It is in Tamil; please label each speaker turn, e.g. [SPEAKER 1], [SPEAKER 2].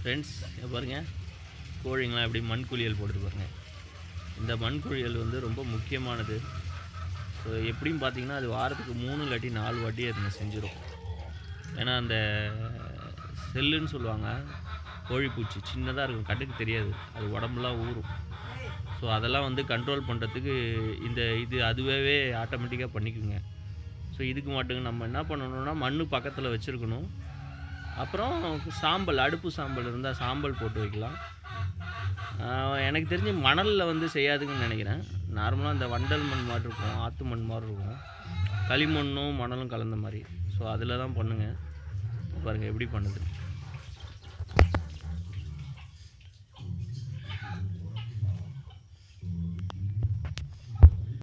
[SPEAKER 1] ஃப்ரெண்ட்ஸ் பாருங்கள் கோழிங்களாம் எப்படி மண் போட்டு பாருங்கள் இந்த மண்குழியல் வந்து ரொம்ப முக்கியமானது. ஸோ எப்படியும் பார்த்தீங்கன்னா அது வாரத்துக்கு மூணு இல்லாட்டி நாலு வாட்டி அதுங்க செஞ்சிடும் ஏன்னா அந்த செல்லுன்னு சொல்லுவாங்க. கோழிப்பூச்சி சின்னதாக இருக்கும். கண்ணுக்கு தெரியாது. அது உடம்புலாம் ஊறும். ஸோ அதெல்லாம் வந்து கண்ட்ரோல் பண்ணுறதுக்கு இந்த இது அதுவே ஆட்டோமேட்டிக்காக பண்ணிக்குங்க. ஸோ இதுக்கு மட்டும் நம்ம என்ன பண்ணணும்னா மண் பக்கத்தில் வச்சுருக்கணும். அப்புறம் சாம்பல் அடுப்பு சாம்பல் இருந்தால் சாம்பல் போட்டு வைக்கலாம். எனக்கு தெரிஞ்சு மணலில் வந்து செய்யாதுங்கன்னு நினைக்கிறேன். நார்மலாக இந்த வண்டல் மண் மாதிரி இருக்கும் ஆற்று மண் மாதிரி இருக்கும். களிமண்ணும் மணலும் கலந்த மாதிரி. ஸோ அதில் தான் பண்ணுங்கள் பாருங்கள் எப்படி பண்ணுது.